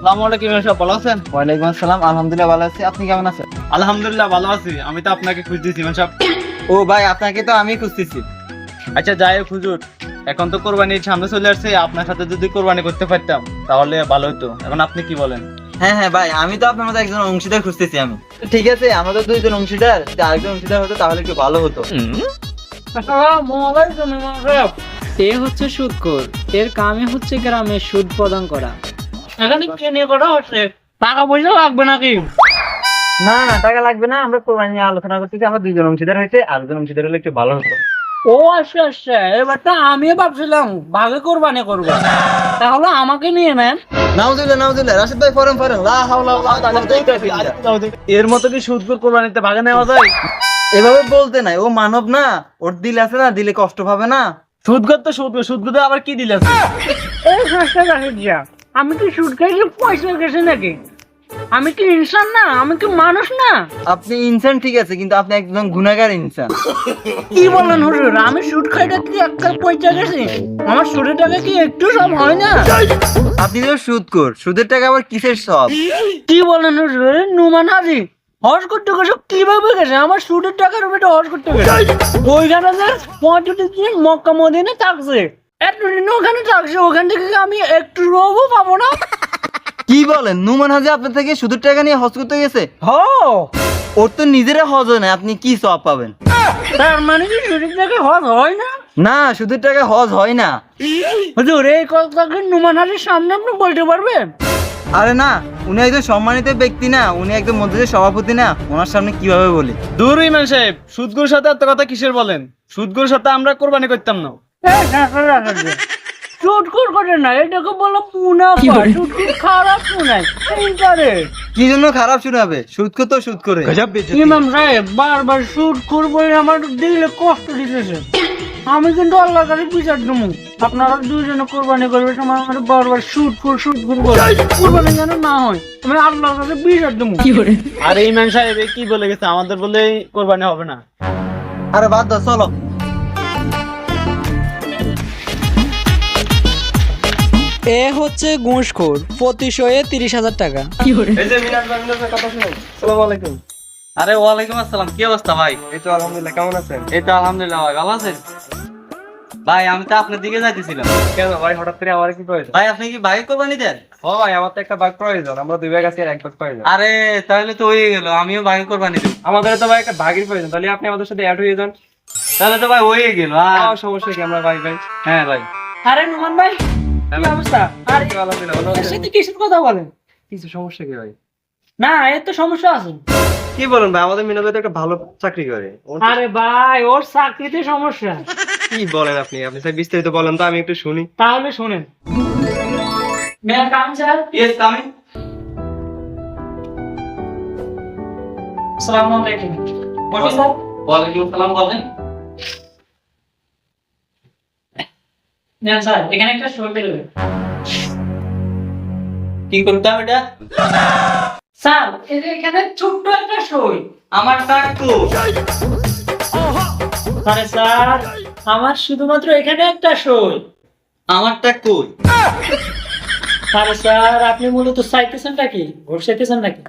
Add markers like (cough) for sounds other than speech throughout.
আসসালামু আলাইকুম ইমাম ভালো আছেন? ওয়ালাইকুম আসসালাম আলহামদুলিল্লাহ ভালো আছি। আপনি কেমন আছেন? আলহামদুলিল্লাহ ভালো আছি আমি তো আপনাকে খুঁজতেছি ইমাম সাহেব ও ভাই আপনাকে তো আমি খুঁজতেছি। আচ্ছা যাই হোক হুজুর এখন তো কোরবানির সামনে চলে আসছে আপনার সাথে যদি কোরবানি করতে পারতাম তাহলে ভালো হতো এখন আপনি কি বলেন? হ্যাঁ হ্যাঁ ভাই আমি তো আপনার মতো একজন অংশীদার খুঁজতেছি আমি। ঠিক আছে আমাদের তো দুইজন অংশীদার যদি আরেকজন অংশীদার হতো তাহলে একটু ভালো হতো। এ হচ্ছে সুদখোর এর কামে হচ্ছে গ্রামে সুদ প্রদান করা। এখানে হচ্ছে? টাকা পয়সা লাগবে নাকি? না না টাকা লাগবে না আমরা কোরবানি নিয়ে আলোচনা করতেছি আমরা দুইজন অংশীদার হয়েছে আরেকজন অংশীদার হলে একটু ভালো হতো। ও আচ্ছা আচ্ছা এবারটা আমিও ভাবছিলাম ভাগে কোরবানি করব। তাহলে আমাকে নিয়ে নেন। নাউজুল্লাহ নাউজুল্লাহ রাশিদ ভাই ফরেন ফরেন। লা হাওলা ওয়ালা কুওয়াতা এর মতো কি সুদ করে কোরবানিতে ভাগে নেওয়া যায়? এভাবে বলতে নাই ও মানব না ওর দিল আছে না দিলে কষ্ট পাবে না। সুদগর তো সুদ সুদগর আবার কি দিলে এই যা আমি কি খাইছি পয়সা গেছে নাকি? আমি কি ইনসান না? আমি কি মানুষ না? আপনি ইনসান ঠিক আছে কিন্তু আপনি একদম গুনাহগার ইনসান কি বলেন হুজুর? আমি সুদ খাইটা কি একটা পয়সা গেছি? আমার সুদের টাকা কি একটু সব হয় না? আপনি তো সুদ কর সুদের টাকা আবার কিসের সব? কি বলেন হুজুর? নুমান হাজি হজ করতে গেছে কীভাবে গেছে? আমার সুদের টাকার উপরে হজ করতে গেছে। ওইখানে যে দিন মক্কা মদিনে থাকছে। ওখানে থাকছে ওখান থেকে আমি একটু পাবো না? (laughs) কি বলেন নুমান হাজি আপনার থেকে সুদের টাকা নিয়ে হজ করতে গেছে? হ। ওর তো নিজেরা হজ হয় না আপনি কি সব পাবেন? তার মানে কি সুদের টাকা হজ হয় না? না সুদের টাকা হজ হয় না। হুজুর এই কথা কি নুমান হাজির সামনে আপনি বলতে পারবেন? আরে না উনি একজন সম্মানিত ব্যক্তি না উনি একজন মসজিদের সভাপতি না ওনার সামনে কীভাবে বলি? দূর ইমান সাহেব সুদগুর সাথে এত কথা কিসের বলেন? সুদগুর সাথে আমরা কোরবানি করতাম না। চুটকুর করে না এটাকে বলো মুনাফা চুটকুর খারাপ শোনায় ইন্টারেস্ট কি জন্য খারাপ শুরু সুদ তো সুদ করে। ইমাম সাহেব বারবার শুট করব আমার দিলে কষ্ট দিতেছে। আমি কিন্তু আল্লাহর কাছে বিচার দেবো। আপনারা দুইজনে কোরবানি করবে সময় আমার বারবার শুট ফুল শুট ফুল করে। কোরবানি যেন না হয় আমি আল্লাহর কাছে বিচার দেবো। আরে ইমান সাহেব কি বলে গেছে? আমাদের বলে কোরবানি হবে না। আরে বাদ দাও চলো। এ হচ্ছে ঘুষখোর প্রতি শোয়ে তিরিশ হাজার টাকা। এই যে মিনাজ ভাই মিনাজ ভাই কথা শুনুন। আসসালামু আলাইকুম। আরে ওয়ালাইকুম আসসালাম কি অবস্থা ভাই? এই তো আলহামদুলিল্লাহ কেমন আছেন? এই তো আলহামদুলিল্লাহ ভাই ভালো আছেন? ভাই আমি তো আপনার দিকে যাইতেছিলাম। কেন ভাই হঠাৎ করে আমার কি প্রয়োজন? ভাই আপনি কি বাইক কোরবানি দেন? ও ভাই আমার তো একটা বাঘ প্রয়োজন আমরা দুই ভাগ আছি আর এক ভাগ প্রয়োজন। আরে তাহলে তো হয়ে গেল আমিও বাইক কোরবানি দেব। আমাদের তো ভাই একটা ভাগের প্রয়োজন তাহলে আপনি আমাদের সাথে অ্যাড হয়ে যান। তাহলে তো ভাই হয়ে গেল আর? সমস্যা কি আমরা ভাই ভাই? হ্যাঁ ভাই। আরে নুমান ভাই কি অবস্থা? আরে এর সাথে কিসের কথা বলেন? কিছু সমস্যা কি ভাই? না এর তো সমস্যা আছে। কি বলেন ভাই? আমাদের মিনাজ একটা ভালো চাকরি করে। আরে ভাই ওর চাকরিতে সমস্যা। কি বলেন আপনি? আপনি স্যার বিস্তারিত বলেন তো আমি একটু শুনি। তাহলে শোনেন। মেয়ের কাম স্যার? ইয়েস কামিং আসসালামু আলাইকুম। ওয়ালাইকুম আসসালাম বলেন। নেন স্যার এখানে একটা শো পেলেন কি করতে এটা? স্যার এখানে ছোট্ট একটা সই আমার টাকু আরে স্যার আমার শুধুমাত্র এখানে একটা সই আমার টাকু আরে স্যার আপনি মূলত চাইতেছেনটা নাকি? ভোট চাইতেছেন নাকি?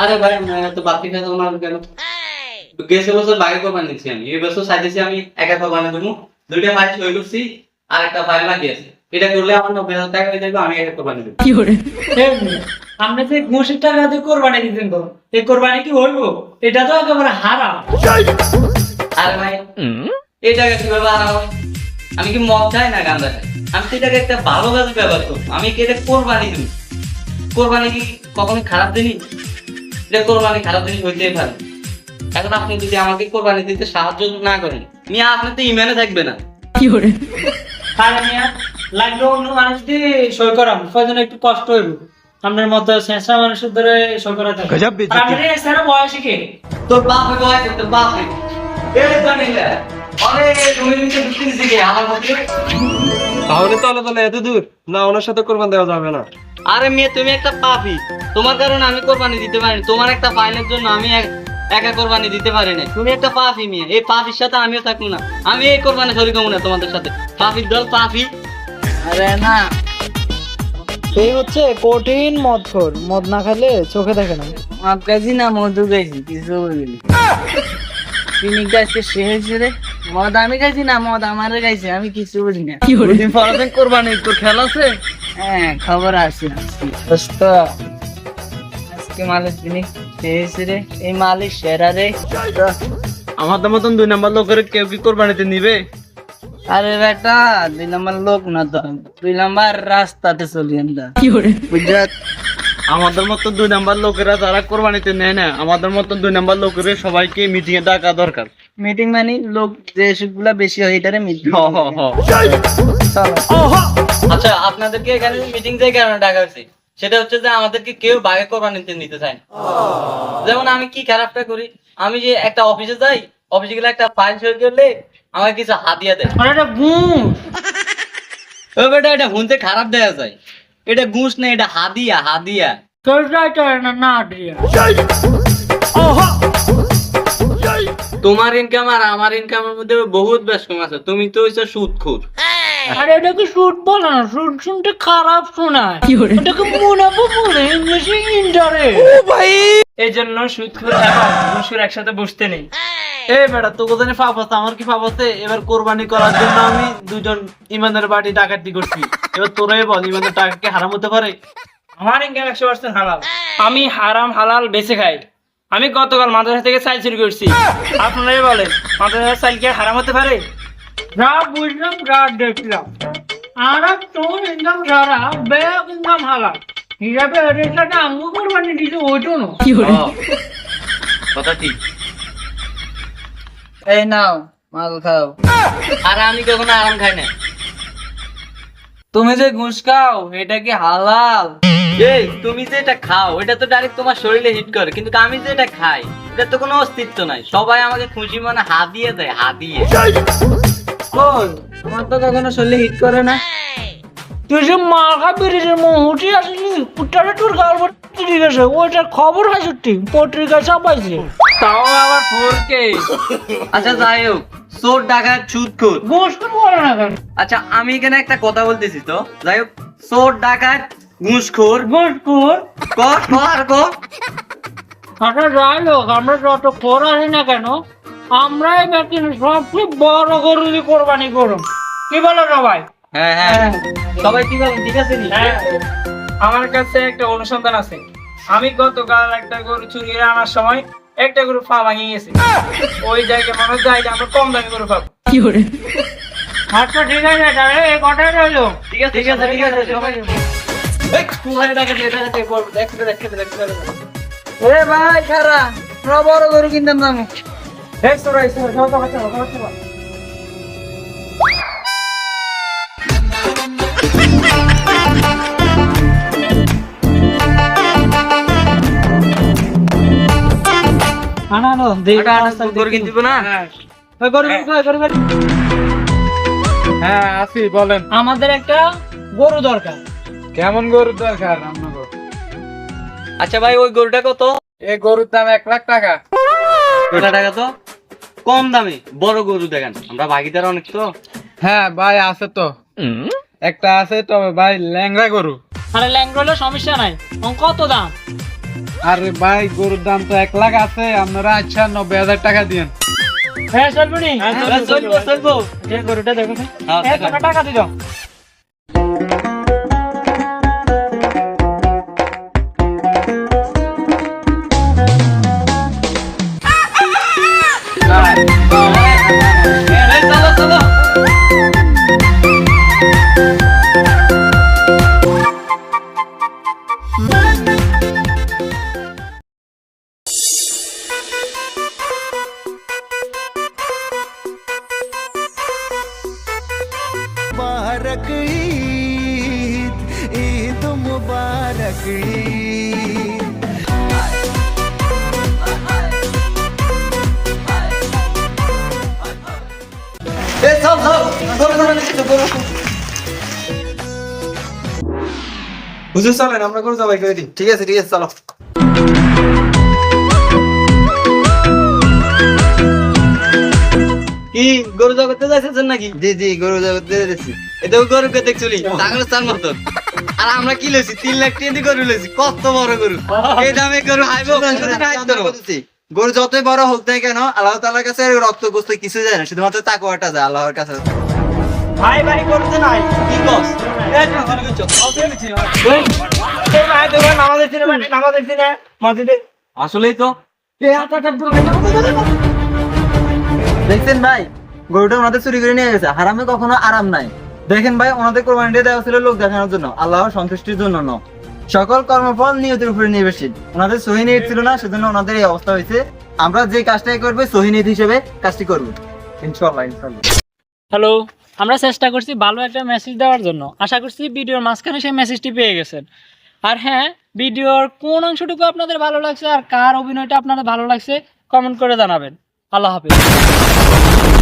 আরে ভাই আমি তো বাকি খেতে আমার কেন? গেছে বছর বাইরে কোরবানি দিচ্ছি আমি। এই বছর চাইতেছি আমি একা কোরবানি দেবো। দুইটা ফাইল সই করছি আর একটা ফাইল বাকি আছে। এটা করলে আমার নব্বই হাজার টাকা হয়ে যাবে আমি একা কোরবানি দেবো। আপনি যে ঘুষের টাকা দিয়ে কোরবানি দিতেন তো এই কোরবানি কি হইব এটা তো একেবারে হারাম। আরে ভাই এই টাকা কীভাবে হবে? আমি কি মদ চাই না গান্দা চাই আমি তো এটাকে একটা ভালো কাজে ব্যবহার করব। আমি কি এটা কোরবানি দিব? কোরবানি কি কখনো খারাপ জিনিস? এটা কোরবানি খারাপ জিনিস হইতেই পারে। এখন আপনি যদি আমাকে কোরবানি দিতে সাহায্য না করেন মিয়া আপনি তো ইমানে থাকবে না। আরে মিয়া লাগলে অন্য মানুষ দিয়ে সই করাম কয়জন একটু কষ্ট হইব। আপনার মতো শেষা মানুষের ধরে সই করা থাকে আর আপনি এই স্যার বয়সে কে? তোর বাপ হইবো আছে তোর বাপ হইবো এই জানি না অরে তুমি নিচে ঢুকতে দিছি কে আমার মধ্যে। তাহলে তো আলাদা এত দূর না ওনার সাথে কোরবান দেওয়া যাবে না। আরে মেয়ে তুমি একটা পাপি। তোমার কারণে আমি কোরবানি দিতে পারিনি তোমার একটা ফাইলের জন্য আমি এক- কোরবানি দিতে পারি না তুমি একটা পাপি মেয়ে। এই পাপির সাথে আমিও থাকব না। আমি এই কোরবানি শরীর হব না তোমাদের সাথে। পাপির দল পাপি। আরে না। এই হচ্ছে কঠিন মদখোর। মদ না খেলে চোখে দেখে না। মদ খাইছি না মধু খাইছি কিছু বলিনি। পিকনিকটা আজকে শেষ হয়েছে রে। মদ আমি খাইছি না মদ আমারে খাইছে আমি কিছু বলি না দুদিন পর দিন কোরবানি তোর খেয়াল আছে? হ্যাঁ খবর আছে দোস্ত আজকে মালিক রে এই মালিক সেরা রে আমাদের মতন দুই নাম্বার লোকের কেউ কি কোরবানিতে নিবে? আরে বেটা দুই নম্বর লোক না তো। দুই নম্বর রাস্তাতে চলি আমরা। বুঝত আমাদের মতো দুই নাম্বার লোকেরা যারা কোরবানিতে নেয় না আমাদের মতো দুই নাম্বার লোকের সবাইকে মিটিং এ ডাকা দরকার। মিটিং মানে লোক যে গুলা বেশি হয় এটারে মিটিং আচ্ছা আপনাদেরকে এখানে মিটিং যে কারণে ডাকা হয়েছে। সেটা হচ্ছে যে আমাদেরকে কেউ বাগে কোরবানিতে নিতে চায় না। যেমন আমি কি খারাপটা করি? আমি যে একটা অফিসে যাই অফিসে গেলে একটা ফাইল সই করলে আমাকে কিছু হাতিয়া দেয় আর এটা গুণ ও বেটা এটা হুনতে খারাপ দেয়া যায়। এটা ঘুষ না এটা হাদিয়া হাদিয়া। হয় তোমার ইনকাম আর আমার ইনকামের মধ্যে বহুত বেশ কম আছে। তুমি তো হইছো সুদখোর আর এটাকে শুট বলে না শুট শুনতে খারাপ শোনায়। এটাকে মুনাফা বলে ইংলিশে ইন্টারেস্ট এই জন্য সুদখোর এবং ঘুষখোর একসাথে বসতে নেই। এ বেটা ফাপ আছে আমার কি আছে? এবার কোরবানি করার জন্য আমি দুজন ইমানের বাড়ি ডাকাতি করছি। এবার তোরাই বল ইমানের টাকা কি হারাম হতে পারে? আমার ইনকাম একশো পার্সেন্ট হালাল। আমি হারাম হালাল বেঁচে খাই। আমি গতকাল মাদ্রাসা থেকে চাইল চুরি করছি। আপনারাই বলেন মাদ্রাসার চাইল কি হারাম হতে পারে? যা বুঝলাম যা দেখলাম। আর তোর ইনকাম সারা ব্যাগ ইনকাম হালাল হিসাবে রেটটা আমগো কোরবানি দিতে ওইটো না কথা ঠিক। এই নাও মাল খাও। আর আমি কখনো আরাম খাই না তুমি যে ঘুষ খাও এটা কি হালাল? এই তুমি যে এটা খাও এটা তো ডাইরেক্ট তোমার শরীরে হিট করে কিন্তু আমি যে এটা খাই এটা তো কোনো অস্তিত্ব নাই। সবাই আমাকে খুশি মানে হাদিয়ে দেয় হাদিয়ে তোমার তো কখনো শরীরে হিট করে না। তুই যে মহুটি আসলি পুটারে তোর গাল ভর্তি ঠিক আছে ওইটার খবর পত্রিকায় চাপাইছে তাও আবার ফোর কে? আচ্ছা যাই হোক চোর ডাকাত সুদ খোর গোস করে বলে না কেন? আচ্ছা আমি এখানে একটা কথা বলতেছি তো। যাই হোক চোর ডাকাত ঘুষখোর। গোস কর ক ক আর ক আচ্ছা যাই হোক আমরা যত খোর আছি না কেন আমরা এবার কিন্তু সবচেয়ে বড় গরু দিয়ে কোরবানি করুন কি বলো সবাই হ্যাঁ হ্যাঁ। সবাই ঠিক আছে ঠিক আছে নি? হ্যাঁ। আমার কাছে একটা অনুসন্ধান আছে। আমি গতকাল একটা গরু চুরি আনার সময় একটা গরু পা ভাঙিয়ে গেছে। ওই জায়গায় মনে হয় আমরা কম দামি গরু পাবো। আচ্ছা ঠিক আছে তাহলে এই কথাই রইল। ঠিক আছে ঠিক আছে ঠিক আছে সবাই এ ভাই খারা বড় গরু কিনতাম দাম এই সরাই সরাই সরাই সরাই সরাই আনা আনো গরু হ্যাঁ আসি বলেন আমাদের একটা গরু দরকার কেমন গরু দরকার আপনার আচ্ছা ভাই ওই গরুটা কত এই গরুর দাম এক লাখ টাকা টাকা তো কম দামে বড় গরু দেখেন। আমরা ভাগিদার অনেক তো। হ্যাঁ ভাই আছে তো। একটা আছে তবে ভাই ল্যাংড়া গরু। আরে ল্যাংড়া হলে সমস্যা নাই। কত দাম? আরে ভাই গরুর দাম তো এক লাখ আছে। আপনারা আচ্ছা নব্বই হাজার টাকা দিন হ্যাঁ চলবো নি? চলবো চলবো যে গরুটা দেখো। হ্যাঁ, টাকা দিল বুঝে হুজুর চলেন আমরা করে যাবাই করে দিই। ঠিক আছে ঠিক আছে চলো। কি গরু জগতে যাইতেছেন নাকি? জি জি গরু জগতে এটা গরুকে দেখছুলি তাগর চার মতন আর আমরা কি লইছি? তিন লাখ টাকা দিয়ে গরু লইছি কত বড় গরু? এই দামে গরু হাইবো গরু যতই বড় হোক না কেন আল্লাহ তালার কাছে রক্ত গোস্ত কিছু যায় না শুধুমাত্র তাকুয়াটা যায় আল্লাহর কাছে। ভাই ভাই করতে নাই। কি কস? এই তুই চুরি করছ। এই ভাই দেখবেন আমাদের দিনে আমাদের দিনে মসজিদে আসলেই তো। দেখছেন ভাই, গরুটা ওনাদের চুরি করে নিয়ে গেছে। হারামে কখনো আরাম নাই। দেখেন ভাই, ওনাদের কোরবানিটা দেওয়া ছিল লোক দেখানোর জন্য, আল্লাহর সন্তুষ্টির জন্য ন। সকল কর্মফল নিয়তির উপরে নির্ভরশীল। ওনাদের সহি নিয়ত ছিল না, সেজন্য ওনাদের এই অবস্থা হয়েছে। আমরা যে কাজটাই করব, সহি নিয়ত হিসেবে কাজটি করব। ইনশাল্লাহ ইনশাল্লাহ হ্যালো, আমরা চেষ্টা করছি ভালো একটা মেসেজ দেওয়ার জন্য। আশা করছি ভিডিওর মাঝখানে সেই মেসেজটি পেয়ে গেছেন। আর হ্যাঁ ভিডিওর কোন অংশটুকু আপনাদের ভালো লাগছে আর কার অভিনয়টা আপনাদের ভালো লাগছে কমেন্ট করে জানাবেন। আল্লাহ হাফিজ।